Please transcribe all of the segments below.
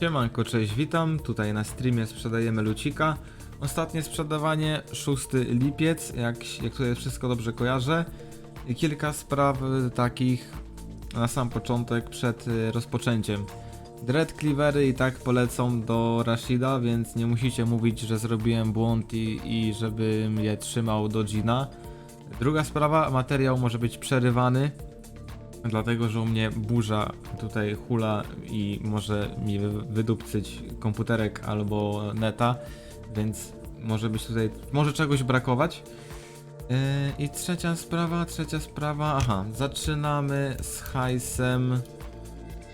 Siemanko, cześć, witam. Tutaj na streamie sprzedajemy lucika. Ostatnie sprzedawanie 6 lipiec, jak, jak tutaj wszystko dobrze kojarzę. Kilka spraw y, takich na sam początek przed y, rozpoczęciem. Dread Cleavery i tak polecą do Rashida, więc nie musicie mówić, że zrobiłem błąd i, i żebym je trzymał do Gina. Druga sprawa, materiał może być przerywany, dlatego że u mnie burza tutaj hula i może mi wy- wydupcyć komputerek albo neta, więc może być tutaj, może czegoś brakować. Yy, I trzecia sprawa, trzecia sprawa, aha, zaczynamy z hajsem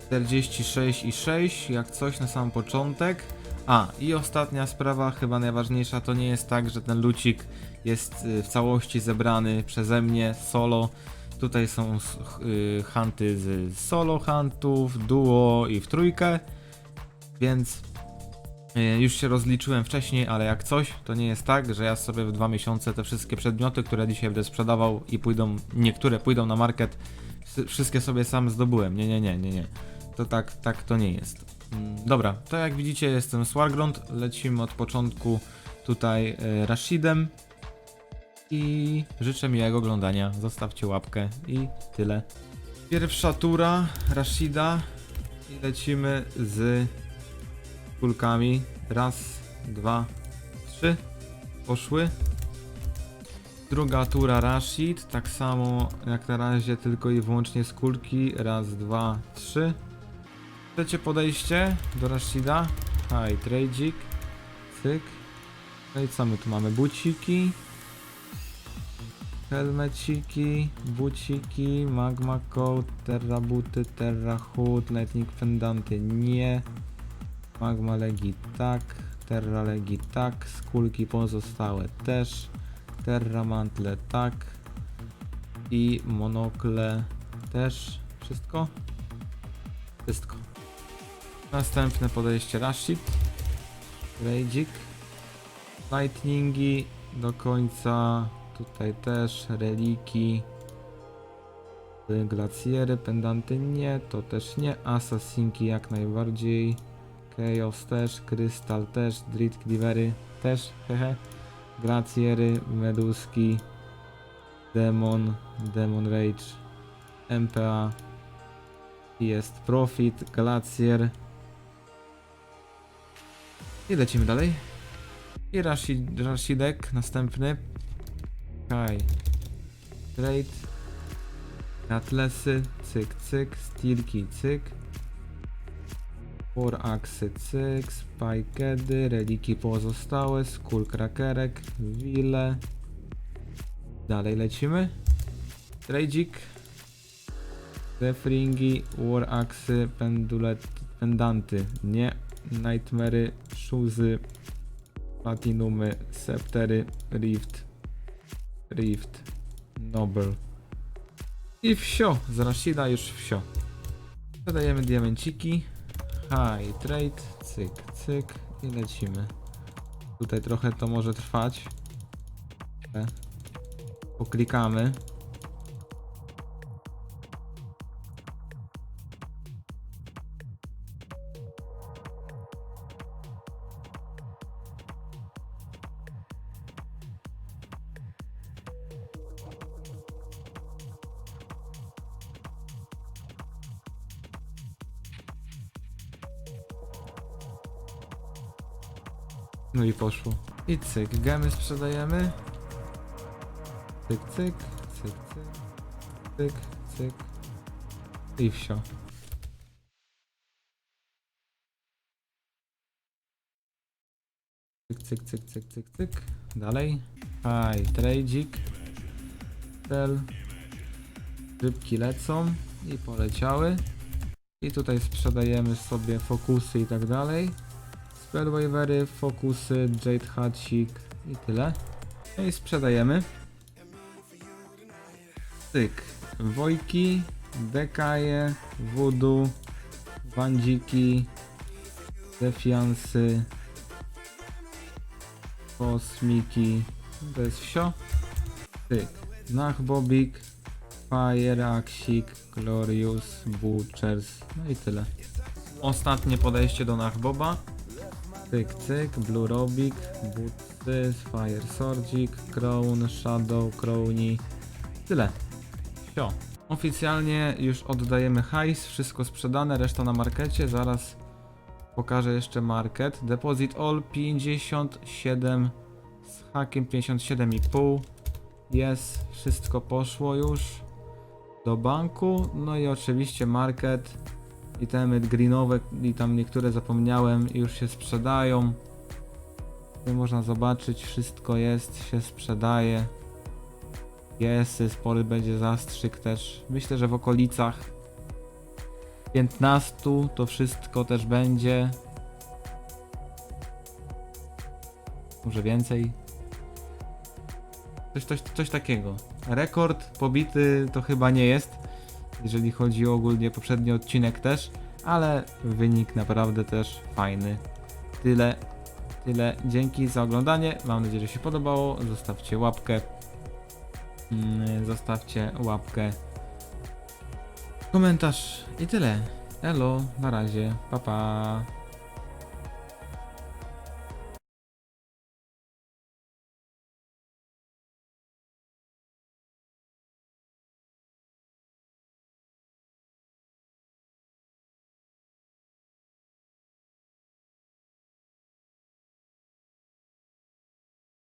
46 i 6, jak coś na sam początek. A, i ostatnia sprawa, chyba najważniejsza, to nie jest tak, że ten lucik jest y, w całości zebrany przeze mnie solo. Tutaj są y, hunty z solo huntów, duo i w trójkę, więc y, już się rozliczyłem wcześniej, ale jak coś, to nie jest tak, że ja sobie w dwa miesiące te wszystkie przedmioty, które dzisiaj będę sprzedawał i pójdą, niektóre pójdą na market, wszy- wszystkie sobie sam zdobyłem. Nie, nie, nie, nie, nie. To tak, tak to nie jest. Mm, Dobra, to jak widzicie jestem Swargrond, lecimy od początku tutaj y, Rashidem i życzę miłego oglądania. Zostawcie łapkę i tyle. Pierwsza tura Rashida i lecimy z kulkami. Raz, dwa, trzy. Poszły. Druga tura Rashid, tak samo jak na razie, tylko i wyłącznie z kulki. Raz, dwa, trzy. Trzecie podejście do Rashida. Hi, Trajdzik. Cyk. No i co my tu mamy? Buciki. Helmeciki, buciki, magma coat, terra buty, terra hood, lightning pendanty nie, magma legi tak, terra legi tak, skulki pozostałe też, terra mantle tak. I monokle też, wszystko? Wszystko. Następne podejście Rashid, Rajdzik, lightningi do końca Tutaj też reliki. Y, Glacjery, pendanty nie, to też nie. Assassinki jak najbardziej. Chaos też, Krystal też, Drit Cleavery też, hehe. Glacjery, Meduski, Demon, Demon Rage, MPA. Jest Profit, Glacier. I lecimy dalej. I Rashid, Rashidek, następny. Kaj. Trade. Atlesy. Cyk, cyk. Stilki, cyk. Four Axy, cyk. Spikedy. Reliki pozostałe. Skull Krakerek. Wille. Dalej lecimy. Trajdzik. Defringi. War Axy. Pendulet. Pendanty. Nie. Nightmary. Shuzy. Platinumy. Sceptery. Rift. Rift, Noble i wsio, z Rashida już wsio. Dodajemy diamenciki, high trade, cyk, cyk i lecimy. Tutaj trochę to może trwać. Poklikamy. No i poszło. I cyk, gemy sprzedajemy. Cyk, cyk, cyk, cyk, cyk, cyk. I wsio. Cyk, cyk, cyk, cyk, cyk, cyk. Dalej. Aj, trajdzik. Tel. Rybki lecą i poleciały. I tutaj sprzedajemy sobie fokusy i tak dalej. Spellwavery, fokusy, Jade Hatchik i tyle. No i sprzedajemy. Tyk. Wojki, Dekaje, Voodoo, Wandziki, Defiansy, Kosmiki. To jest wsio. Tyk. Nachbobik, Fire, Axik, Glorious, Butchers. No i tyle. ostatnie podejście do Nachboba. Cyk, cyk, Blue Robik, Bootsy, Fire Sordzik, Crown, Shadow, Crowni. Tyle. Sio. Oficjalnie już oddajemy hajs, wszystko sprzedane, reszta na markecie. Zaraz pokażę jeszcze market. Deposit all 57 z hakiem 57,5. Jest, wszystko poszło już do banku. No i oczywiście market. Itemy greenowe i tam niektóre zapomniałem już się sprzedają. Tu można zobaczyć, wszystko jest, się sprzedaje. Jest, spory będzie zastrzyk też. Myślę, że w okolicach 15 to wszystko też będzie. Może więcej. Coś, coś, coś takiego. Rekord pobity to chyba nie jest, jeżeli chodzi o ogólnie poprzedni odcinek też, ale wynik naprawdę też fajny. Tyle, tyle. Dzięki za oglądanie. Mam nadzieję, że się podobało. Zostawcie łapkę. Mm, Zostawcie łapkę. Komentarz i tyle. Elo, na razie. Pa pa.